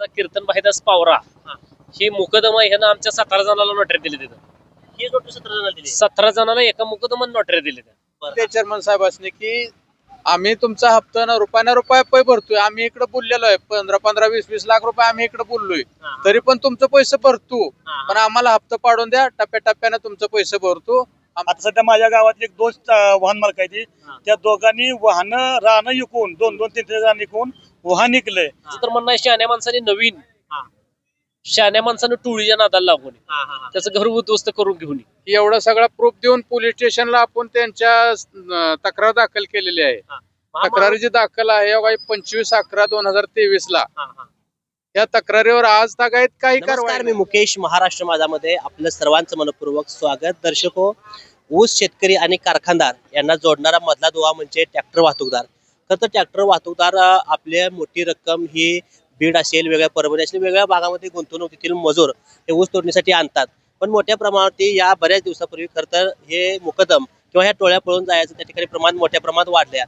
माझा कीर्तन भाईदास पावरा हा. ही मुकदमा ह्यानं आमच्या सतरा जणाला नोटरी दिली तिथं ही सतरा जणांना दिली सतरा जणाला एका मुकदमा नोटरी दिली. ते चेअरमन साहेब असणे की आम्ही तुमचा हप्ता ना रुपया ना रुपया पै भरतोय आम्ही इकडे बोललेलो आहे पंधरा पंधरा वीस वीस लाख रुपये आम्ही इकडे बोललोय हा. तरी पण तुमचं पैसे भरतो हा. पण आम्हाला हप्ता पाडून द्या टप्प्याटप्प्यानं तुमचं पैसे भरतो आता सध्या माझ्या गावात एक दोन अं, वाहन मालक आहे ती हा. त्या दोघांनी वाहन राहणं विकून दोन दोन तीन तीन राहणं विकून वाहन निघलंय. तर म्हणणं शहाण्या माणसाने नवीन. हा. शहाण्या माणसानं टोळीच्या नादाला लागून. हा, हा, हा. त्याचं घर उद्ध्वस्त करून घेऊन एवढा सगळा प्रूफ देऊन पोलीस स्टेशनला आपण त्यांच्या अं, तक्रार दाखल केलेली आहे. तक्रारी जी दाखल आहे बघा, पंचवीस अकरा दोन हजार तेवीस ला. हा, हा. या तक्रारीवर आज तागायत काही नमस्कार कारवाई मी मुकेश महाराष्ट्र माझामध्ये आपलं सर्वांचं मनपूर्वक स्वागत. दर्शको ऊस शेतकरी आणि कारखानदार यांना जोडणारा मधला दुवा म्हणजे ट्रॅक्टर वाहतूकदार. खरं तर ट्रॅक्टर वाहतूकदार आपली आपल्या मोठी रक्कम ही बीड असेल वेगळ्या परभणी असेल वेगळ्या भागामध्ये गुंतवणूक तेथील मजूर हे ऊस तोडणीसाठी आणतात पण मोठ्या प्रमाणावरती या बऱ्याच दिवसापूर्वी खरं तर हे मुकदम किंवा ह्या टोळ्या पळून जायचं त्या ठिकाणी प्रमाण मोठ्या प्रमाणात वाढल्या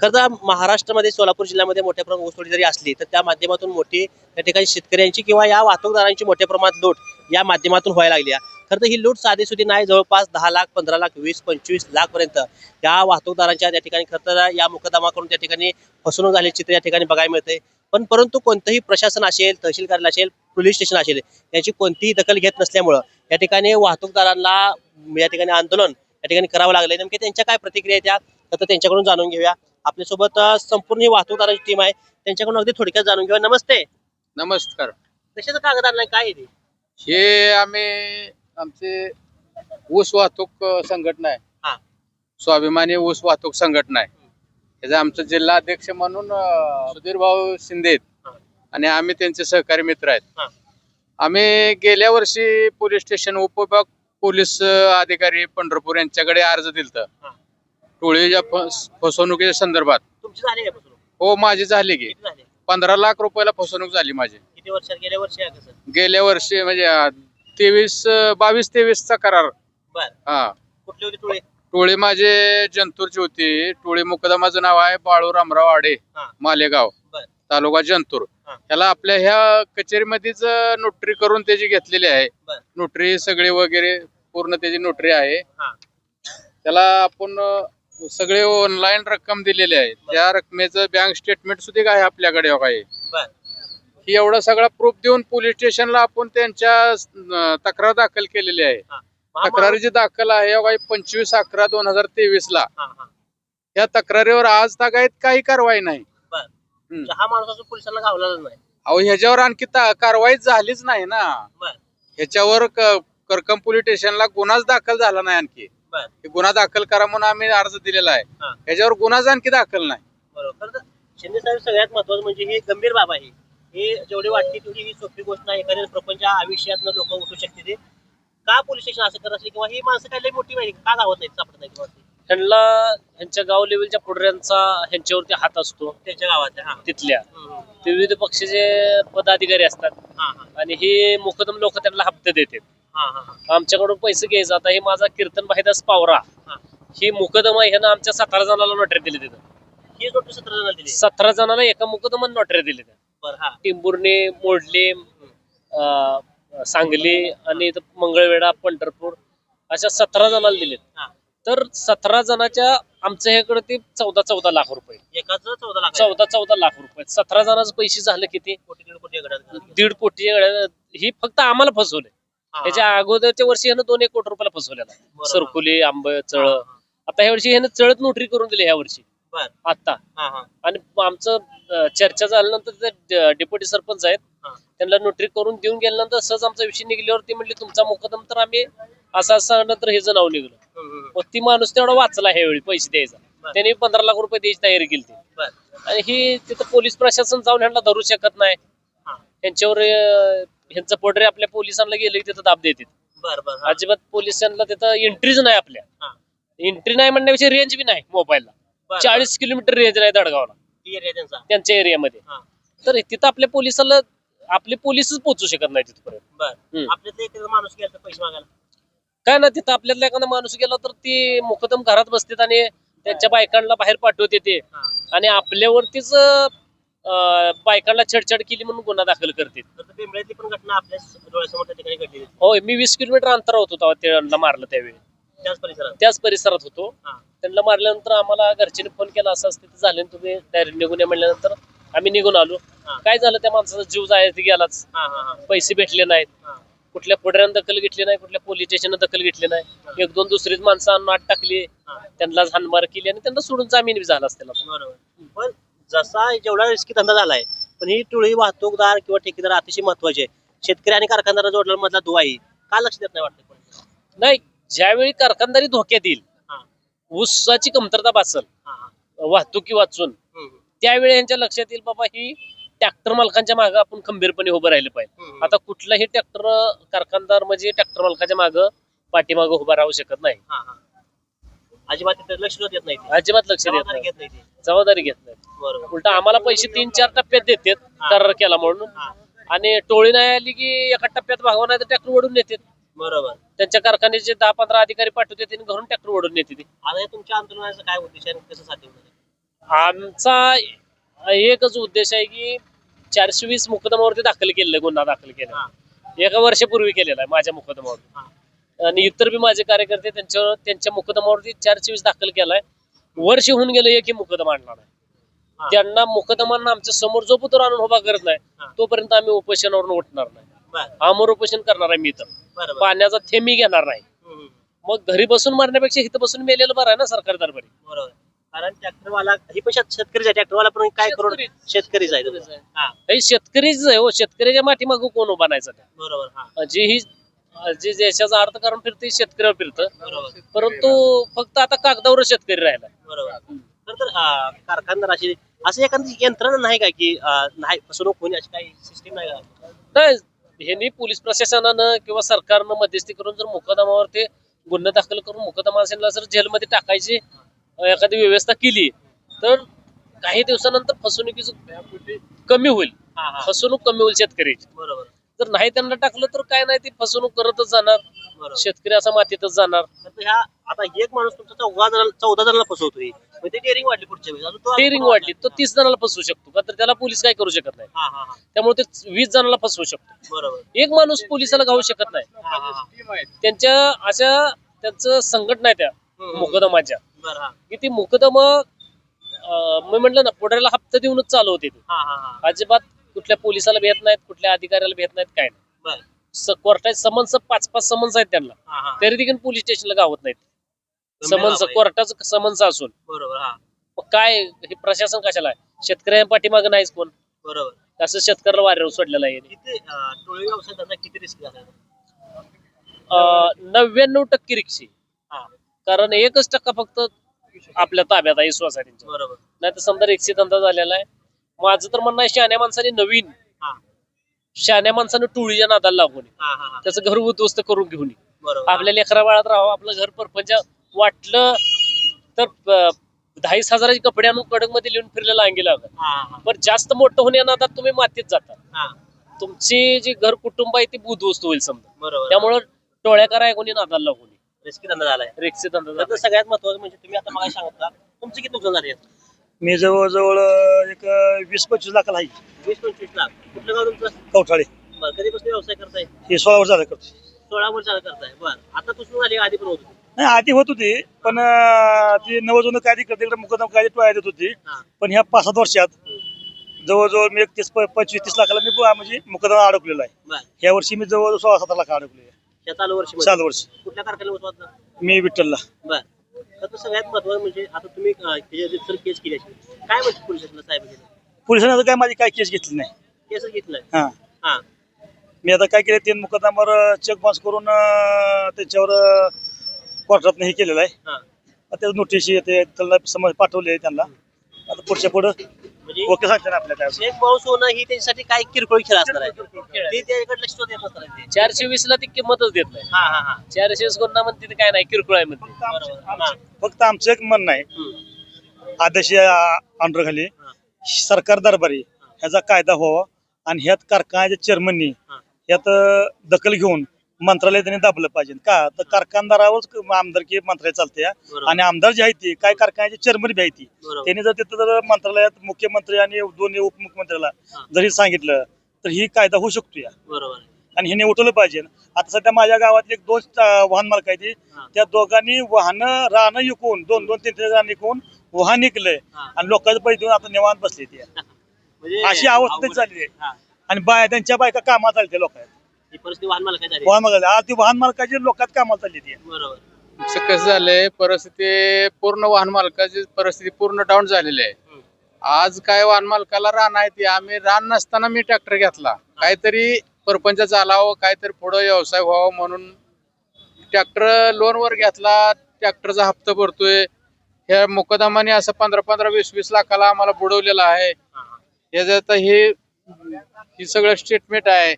खरं तर महाराष्ट्रामध्ये सोलापूर जिल्ह्यामध्ये मोठ्या प्रमाणात ऊसतोडी जरी असली तर त्या माध्यमातून मोठी त्या ठिकाणी शेतकऱ्यांची किंवा या वाहतूकदारांची मोठ्या प्रमाणात लूट या माध्यमातून व्हायला लागली आहे. खरं तर ही लूट साधी सुधी नाही. जवळपास दहा लाख पंधरा लाख वीस पंचवीस लाख पर्यंत या वाहतूकदारांच्या त्या ठिकाणी खरं तर या मुकदमा करून त्या ठिकाणी फसवणूक झालेली चित्र या ठिकाणी बघायला मिळते पण परंतु कोणतंही प्रशासन असेल तहसील कार्यालय असेल पोलीस स्टेशन असेल याची कोणतीही दखल घेत नसल्यामुळं या ठिकाणी वाहतूकदारांना या ठिकाणी आंदोलन या ठिकाणी करावं लागलंय. नेमके त्यांच्या काय प्रतिक्रिया आहेत त्या तर त्यांच्याकडून जाणून घेऊया. आपल्यासोबत संपूर्ण ही वाहतूकदारांची टीम आहे. त्यांच्याकडून अगदी थोडक्यात जाणून घेऊया. नमस्ते. नमस्कार. कशाचं कागद आणलाय? काय? हे आम्ही आमचे ऊस वाहतूक संघटना हा. आहे स्वाभिमानी ऊस वाहतूक संघटना आहे. त्याचे आमचं जिल्हा अध्यक्ष म्हणून सुधीर भाऊ शिंदे आहेत. आणि आम्ही त्यांचे सहकारी मित्र आहेत. आम्ही गेल्या वर्षी पोलीस स्टेशन उपविभाग पोलीस अधिकारी पंढरपूर यांच्याकडे अर्ज दिलत. टोळीच्या फस- फसवणुकीच्या संदर्भात. हो माझी झाली की. पंधरा लाख रुपयाला फसवणूक झाली माझी. किती वर्षात? गेल्या वर्षी म्हणजे तेवीस बावीस तेवीसचा करार बर हा कुठली होती टोळी टोळी माझे जंतूरची होती टोळी मुकदमाचं नाव आहे बाळू रामराव आडे हा. मालेगाव बर. तालुका जंतूर हा. त्याला आपल्या ह्या कचेरीमध्येच नोटरी करून त्याची घेतलेली आहे बर. नोटरी सगळे वगैरे पूर्ण त्याची नोटरी आहे हा. त्याला आपण अ, सगळे ऑनलाईन रक्कम दिलेली आहे. त्या रकमेचं बँक स्टेटमेंट सुद्धा आहे आपल्याकडे हो काही बर एवढा सगळा प्रूफ देऊन पोलीस स्टेशनला आपण त्यांच्या तक्रार दाखल केलेली आहे. हा, तक्रारी जी दाखल आहे हो पंचवीस अकरा दोन हजार तेवीस ला. या तक्रारीवर आज तागायत काही कारवाई नाही. म्हणजे हा माणूस अजून पोलिसांना गावलेला नाही. अहो ह्याच्यावर आणखी कारवाई झालीच नाही ना. ह्याच्यावर करकम पोलीस स्टेशनला गुन्हाच दाखल झाला नाही आणखी. गुन्हा दाखल करा म्हणून आम्ही अर्ज दिलेला आहे. ह्याच्यावर गुन्हाच आणखी दाखल नाही. बरोबर. शिंदे साहेब सगळ्यात महत्वाचं म्हणजे ही गंभीर बाब आहे. हे जेवढी वाटते तेवढी ही सोपी गोष्ट नाही. एखाद्या प्रपंच आयुष्यातनं लोक उठू शकते ते. का पोलीस स्टेशन असं करत असेल किंवा ही माणसं काय लई मोठी माहिती का गावात नाही सापडत नाही किंवा ह्यांना ह्यांच्या गाव लेवलच्या पुढऱ्यांचा ह्यांच्यावरती हात असतो. त्यांच्या गावातल्या हा. तिथल्या. हम्म. ते विविध पक्षाचे पदाधिकारी असतात. हा हा. आणि हे मुकदम लोक त्यांना हप्ते देतात. हा हा आमच्याकडून पैसे घ्यायचं. आता हे माझा कीर्तन भाईदास पावरा. हा. ही मुकदमा ह्यानं आमच्या सतरा जणाला नोटरी दिली तिथं. ही नोटीस सतरा जणांना दिली. सतरा जणांना एका मुकदमान नोटरी दिली बरं हा. टिंबुर्णी मोडली अं, सांगली आणि इथं मंगळवेढा पंढरपूर अशा सतरा जणांना दिलेत. हा. तर सतरा जणाच्या आमच्या ह्याकडे ते चौदा चौदा लाख रुपये. एकाच चौदा लाख. चौदा चौदा लाख रुपये. सतरा जणांचे पैसे झाले किती? कोटी दीड कोटी घडात दीड कोटी ही फक्त आम्हाला फसवले त्याच्या अगोदरच्या वर्षी ह्यानं दोन एक कोटी रुपयाला फसवलेला बरोबर. सरकुली आंब चळ आता ह्या वर्षी ह्यानं चळत नोटरी करून दिली ह्या वर्षी. बर. आता. हा हा. आणि आमचं अं, चर्चा झाल्यानंतर तिथे डेप्युटी सरपंच आहेत. हा. त्यांना नोटरी करून देऊन गेल्यानंतर सहज आमचा विषय निघल्यावर ती म्हणली तुमचा मुकदम तर आम्ही असं असं नंतर हेच नाव निघलं. हम्म, हम्म. मग ती माणूस तेवढा वाचला ह्यावेळी पैसे द्यायचा. त्याने पंधरा लाख रुपये द्यायची तयारी केली ती. बर. आणि ही तिथं पोलीस प्रशासन जाऊन ह्यांना धरू शकत नाही. हा. ह्यांच्यावर अं, ह्यांचं पडरे आपल्या पोलिसांना गेले की तिथं दाब देतात बर बर हा. अजिबात पोलिसांना तिथं एंट्रीच नाही आपल्या. हा. एंट्री नाही म्हणण्यापेक्षा रेंज बी नाही मोबाईलला बर, चाळीस किलोमीटर रेंज नाही दडगावला. ती area त्यांचा. त्यांच्या एरियामध्ये हा. तर तिथं आपल्या पोलिसाला आपले पोलीसच पोहोचू शकत नाही तिथपर्यंत. बर. हम्म. आपल्यातलं एक माणूस गेला तर पैसे मागायला. काय ना तिथं आपल्यातला एखादा माणूस गेला तर ती मुकदम घरात बसतात आणि त्यांच्या बायकांना बाहेर पाठवते ते हा. आणि आपल्यावरतीच अं, बायकांना छेडछाड केली म्हणून गुन्हा दाखल करते. तर पण घटना आपल्या डोळ्यासमोर ठिकाणी घडलेली आहे. होय मी वीस किलोमीटर अंतरावर होतो तेव्हा त्यांना मारलं त्यावेळी. त्याच परिसरात? त्याच परिसरात होतो. हा. त्यांना मारल्यानंतर आम्हाला घरच्यांनी फोन केला असं असं तिथे झाले तुम्ही? डायरेक्ट निघून या म्हणल्यानंतर आम्ही निघून आलो. हा. काय झालं त्या माणसाचा जीव जायचा गेलाच. हा हा हा. पैसे भेटले नाहीत. हा. कुठल्या पुढऱ्यानं दखल घेतली नाही कुठल्या पोलीस स्टेशन दखल घेतली नाही. एक दोन दुसरीच माणसं आणून आत टाकली. हा. त्यांना हानमार केली आणि त्यांना सोडून जामीन बी झाला असते बरोबर. पण जसा जेवढा रिस्की धंदा झालाय पण ही टोळी वाहतूकदार किंवा ठेकेदार अतिशय महत्त्वाचे आहे. शेतकरी आणि कारखानदार जोडला मधला दुवा आहे. का लक्ष देत नाही वाटतं? कोणी? नाही. ज्यावेळी कारखानदारी धोक्यात येईल हा. ऊसाची कमतरता भासल हा. वाहतुकी वाचून हम्म, त्यावेळी यांच्या लक्षात येईल बाबा ही ट्रॅक्टर मालकांच्या मागे आपण खंबीरपणे उभं राहिलं पाहिजे हम्म. आता कुठलाही ट्रॅक्टर कारखानदार म्हणजे ट्रॅक्टर मालकाच्या मागं पाठीमागं उभा राहू शकत नाही हा, हा. अजिबात तिथे लक्ष देत नाही ते. अजिबात लक्ष देत जबाबदारी नाही घेत नाही ते. जबाबदारी घेत नाही बरोबर उलट आम्हाला पैसे तीन चार टप्प्यात देतात करार केला म्हणून हा. आणि टोळी नाही आली की एका टप्प्यात भागवा नाही तर ट्रॅक्टर ओढून नेतात बरोबर त्यांच्या कारखान्याचे दहा पंधरा अधिकारी पाठवते आणि घरून ट्रॅक्टर ओढून नेते ते आता हे तुमच्या आंदोलनाचा काय उद्देश आहे आणि कसं साध्य होणार आहे? आमचा एकच उद्देश आहे की चारशे वीस मुकदमावरती दाखल केलेलं गुन्हा दाखल केला. एका वर्षापूर्वी केलेला आहे माझ्या मुकदमावर. आणि इतर बी माझे कार्यकर्ते त्यांच्यावर त्यांच्या मुकदमावरती चारशे वीस दाखल केलाय वर्ष होऊन गेलं एकही मुकदमा आणला नाही हा. त्यांना मुकदमांना आमच्यासमोर जो पुत्र आणून उभा करत नाही. तोपर्यंत आम्ही उपोषणावरून उठणार नाही बरं. आमर उपोषण करणार आहे मी तर. पाण्याचा थेंबी घेणार नाही. मग घरी बसून मारण्यापेक्षा इथं बसून मेलेलं बरं आहे ना सरकार दरबारी? बरोबर. कारण ट्रॅक्टरवाला ही पण शेत- शेतकरीच आहे. ट्रॅक्टरवाला पण काय करोड शेतकरीच. आहे. हा. शेतकरीच आहे हो. शेतकऱ्याच्या माठीमागं कोण उभा नाही सध्या बरोबर हा. जी ही जी देशाचा अर्थकारण फिरते शेतकऱ्यावर फिरतं. परंतु फक्त आता कागदावर शेतकरी राहिला. बरोबर. कारखानदार अशी असं एखादी यंत्रणा नाही का की नाही फसवणूक होणे अशी काही सिस्टीम नाही ह्यांनी पोलीस प्रशासनानं किंवा सरकारनं मध्यस्थी करून जर मुकदमावर ते गुन्हे दाखल करून मुकदमा असेल जर जेलमध्ये टाकायची एखादी व्यवस्था केली तर काही दिवसानंतर फसवणुकीचं कमी होईल. फसवणूक कमी होईल शेतकऱ्याची. बरोबर. जर नाही त्यांना टाकलं तर काय नाही ती फसवणूक करतच जाणार. शेतकरी असा मातीतच जाणार. तर ह्या आता एक माणूस तुमचा चौदा जणांना फसवतोय. मग ते डेअरिंग वाढली पुढच्या वेळेस. अजून तो अजून टेरिंग वाढला. वाढली. तो तीस जणांना फसवू शकतो. का तर त्याला पोलीस काय करू शकत नाही. हा हा हा. त्यामुळे ते वीस जणांना फसवू शकतो. बरोबर. एक माणूस पोलिसाला घावू शकत नाही. हा हा हा. त्यांच्या अशा त्यांचं संघटना आहे त्या हम्म. मुकदमाच्या. बरं हा. की ती मुकदम मी म्हटलं ना पुढ्याला हप्ता देऊनच चालू होते ते. हा हा हा. अजिबात कुठल्या पोलिसाला भेट नाहीत कुठल्या अधिकाऱ्याला भेट नाहीत काय नाही. बर. स- कोर्टात समन्स पाच पाच समन्स आहेत त्यांना. हा हा. तरी देखील पोलीस स्टेशनला गावत नाहीत. समन्स. कोर्टाचं समन्स असून. बरोबर हा. मग काय हे प्रशासन कशाला आहे? शेतकऱ्या पाठीमागं नाहीच कोण? बरोबर. असं शेतकऱ्याला वाऱ्यावर सोडलेलं आहे किती अं, टोळी व्यवसाय धंदा किती रिस्क झाला? अं, नव्याण्णव टक्के रिक्षी हा. कारण एकच टक्का फक्त आपल्या ताब्यात आहे सोसायटीच्या बरोबर. नाही तर समजा रिक्षी धंदा झालेला आहे. माझं तर म्हणणं आहे शहाण्या माणसाने नवीन हा. शहाण्या माणसानं टोळीच्या नादाला लागू नये हा हा हा. त्याचं घर उद्ध्वस्त करून घेऊन. बरोबर. आपल्या लेकरा बाळात राहावं आपलं घर परपंच वाटलं तर दहावीस हजाराचे कपडे आणून कडकमध्ये लिहून फिरलेलं अंगी लागत हा हा. पण जास्त मोठं होण्या नादात तुम्ही मातीत जाता. हा. तुमची जी घर कुटुंब आहे ती उद्ध्वस्त होईल समजा. बरोबर. त्यामुळं टोळ्या करा कोणी नादाला लागू नये रिस्की धंदा झालाय. रिक्षी धंदा. सगळ्यात महत्वाचं म्हणजे तुम्ही आता मला सांगितलं तुमचे किती नुकसान झाले? मी जवळजवळ एक वीस पंचवीस लाखाला आहे. वीस पंचवीस लाख. कुठलं गाव तुमचं? कवठाळे. बरं कधीपासून व्यवसाय करताय? हे सोळा वर्ष झालं करतो सोळा वर्ष झालं करताय. बरं. आता पासून झाली आधी पण होती. नाही आधी होत होती पण अं, ती नवजून काय तिकडे तिकडे मुकदम काय टोळ्या देत होती. हा. पण ह्या पाच सात वर्षात जवळजवळ मी एक तीस प- पंचवीस तीस लाखाला मी ब- म्हणजे मुकदमा अडकलेला आहे. बरं. ह्या वर्षी मी जवळ सोळा सतरा लाख अडकले. या चालू वर्षी चालू वर्ष. कुठल्या होत मी विठ्ठलला. बर. तर सगळ्यात महत्वाचं म्हणजे आता तुम्ही केस केली काय म्हणते पोलिसांना साहेब केलं पोलिसांनी आता काय माझी काय केस घेतली नाही. केस हा. हा. मी आता काय केलं तीन मुकदमावर चेक बाउन्स करून अं, त्याच्यावर कोर्टात हे केलेलं आहे. हा. आता त्याचं नोटीस येते त्याला समज पाठवले त्यांना. आता पुढच्या पुढं म्हणजे ओके सांगते ना आपल्या काय चेक बाउन्स होणं ही त्यांच्यासाठी काय किरकोळ खेळ असणार आहे? ते त्याच्याकडे लक्ष देत. चारशे वीस ला ती किंमतच देत नाही. हा हा हा. चारशे वीस गुन्हा म्हणते काय नाही किरकोळ आहे म्हणते. फक्त आमचं- एक म्हणणं आहे. आदेश अंडरखाली हा. सरकार दरबारी ह्याचा कायदा व्हावा आणि ह्यात कारखान्याच्या चेअरमननी हा. यात अं, दखल घेऊन मंत्रालय त्यांनी दाबलं पाहिजे. का? तर कारखानदारावरच क- आमदारकी मंत्रालय चालते हा. आणि आमदार जे आहे ते काय कारखान्याचे चेअरमन बी आहे ती. बरोबर. त्यांनी जर तिथं जर मंत्रालयात मुख्यमंत्री आणि दोन्ही उपमुख्यमंत्र्याला हा. जरी सांगितलं तर ही कायदा होऊ शकतो या बरोबर आणि ह्याने उठवलं पाहिजे. आता सध्या माझ्या गावात एक दोन वाहन मालक आहे ते हा. त्या दोघांनी वाहनं राहणं विकून दोन दोन तीन तीन विकून वाहन निघलंय हा. आणि लोकांचे पैसे देऊन आता निवांत बसले ते म्हणजे अशी अवस्था झाली आहे. हा. आणि बाय त्यांच्या बायका कामात चालते ते लोक ही परिस्थिती वाहन मला काय झाली? वाहन आज ती वाहन मालकाची लोकात कामात चालली ती बरोबर. कसं झालंय परिस्थिती पूर्ण वाहन मालकाची परिस्थिती पूर्ण डाऊन झालेली आहे. आज काय वाहन मालकाला रान आहे ते आम्ही रान नसताना मी ट्रॅक्टर घेतला. काहीतरी परपंच चालावं काहीतरी पुढं व्यवसाय व्हावं म्हणून ट्रॅक्टर लोनवर घेतला. ट्रॅक्टरचा हप्ता भरतोय. ह्या मुकदमाने असं पंधरा पंधरा वीस वीस लाखाला आम्हाला बुडवलेलं आहे. हे ही. सगळं स्टेटमेंट आहे.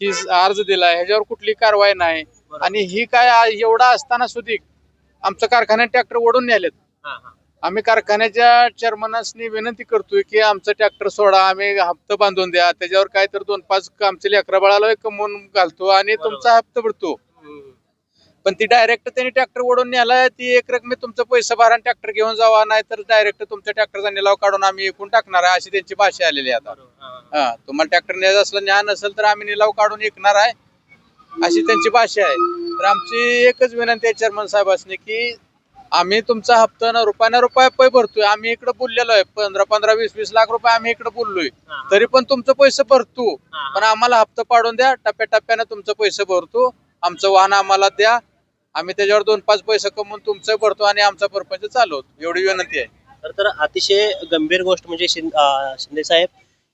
ही अर्ज दिलाय ह्याच्यावर कुठली कारवाई नाही आणि ही काय आ- एवढा असताना सुद्धा आमचं कारखान्यात ट्रॅक्टर ओढून नेलेत. आम्ही कारखान्याच्या चेअरमनासनी विनंती करतोय की आमचं ट्रॅक्टर सोडा आम्ही हप्ता बांधून द्या त्याच्यावर काय तर दोन पाच आमच्या लेकरा बाळाला कमवून घालतो आणि बरोबर. तुमचा हप्ता भरतो हम्म. पण ती डायरेक्ट त्यांनी ट्रॅक्टर ओढून न्यायला ती एक रकमी तुमचं पैसे भरा ट्रॅक्टर घेऊन जावा नाही तर डायरेक्ट तुमच्या ट्रॅक्टरचा निलाव काढून आम्ही एकूण टाकणार आहे अशी त्यांची भाषा आलेली आहे आता. हा, तुम्हाला ट्रॅक्टर न्यायचं असलं ज्ञान असेल तर आम्ही निलाव काढून विकणार आहे अशी त्यांची भाषा आहे तर आमची एकच विनंती आहे चेअरमन साहेबांनी की आम्ही तुमचा हप्ता ना रुपया ना रुपया पै भरतोय आम्ही इकडे बोललेलो आहे पंधरा पंधरा वीस वीस लाख रुपये आम्ही इकडे बोललोय. तरी पण तुमचं पैसे भरतो पण आम्हाला हप्ता पाडून द्या टप्प्याटप्प्यानं तुमचं पैसे भरतो आमचं वाहन आम्हाला द्या आम्ही त्याच्यावर दोन पाच पैसे कमवून तुमचं भरतो आणि आमचा परपंच चालवतो एवढी विनंती आहे. तर तर अतिशय गंभीर गोष्ट म्हणजे शिं- अं, शिंदे साहेब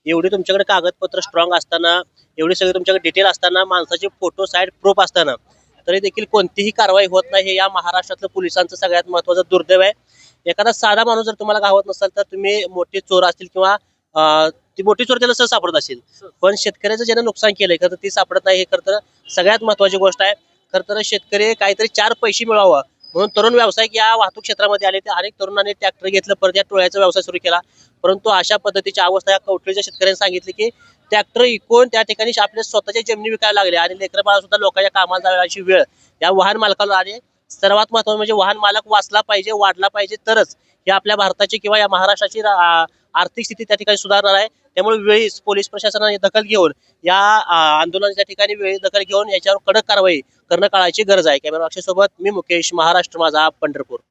एवढी तुमच्याकडे कागदपत्र स्ट्रॉंग असताना एवढी सगळी तुमच्याकडे डिटेल असताना माणसाचे फोटो साईड प्रूफ असताना तरी देखील कोणतीही कारवाई होत नाही हे या महाराष्ट्रातलं पोलिसांचं सगळ्यात महत्वाचं दुर्दैव आहे. एखादा साधा माणूस जर तुम्हाला गावात नसाल तर तुम्ही मोठे चोर असतील किंवा अं, ती मोठी चोर त्याला सहज सापडत असेल. पण शेतकऱ्याचं ज्यानं नुकसान केलंय खरं तर ती सापडत नाही हे खरं तर सगळ्यात महत्वाची गोष्ट आहे. खरं तर शेतकरी काहीतरी चार पैसे मिळावं. म्हणून तरुण व्यावसायिक या वाहतूक क्षेत्रामध्ये आले. ते अनेक तरुणांनी ट्रॅक्टर घेतलं परत या टोळ्याचा व्यवसाय सुरू केला. परंतु अशा पद्धतीची अवस्था या कवठळीच्या शेतकऱ्यांनी सांगितली की ट्रॅक्टर इकून त्या ठिकाणी आपल्या स्वतःच्या जमिनी विकायला लागले आणि लेकरबाळा सुद्धा लोकांच्या कामाला जायची वेळ या वाहन मालकाला आणि सर्वात महत्वाचं म्हणजे वाहन मालक वाचला पाहिजे वाढला पाहिजे. तरच हे आपल्या भारताची किंवा या महाराष्ट्राची आर्थिक स्थिती त्या ठिकाणी सुधारणार आहे. त्यामुळे वेळीच पोलीस प्रशासनाने दखल घेऊन या आंदोलनाच्या ठिकाणी वेळी दखल घेऊन याच्यावर कडक कारवाई करणं काळाची गरज आहे. कॅमेरा अक्षय सोबत मी मुकेश महाराष्ट्र माझा पंढरपूर.